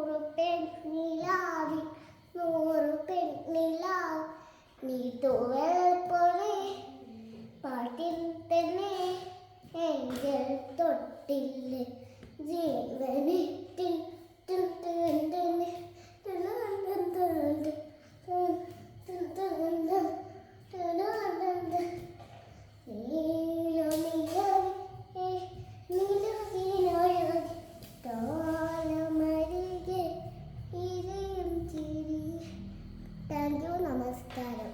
നൂറ് പെൺനിലാവിൽ നൂറ് പെൺനിലാവ് നീ തൂവൽ പോലെ പാട്ടിൽ തന്നെ എങ്കിൽ തൊട്ടില്ല ജീവനിട്ടില്ല നമസ്കാരം.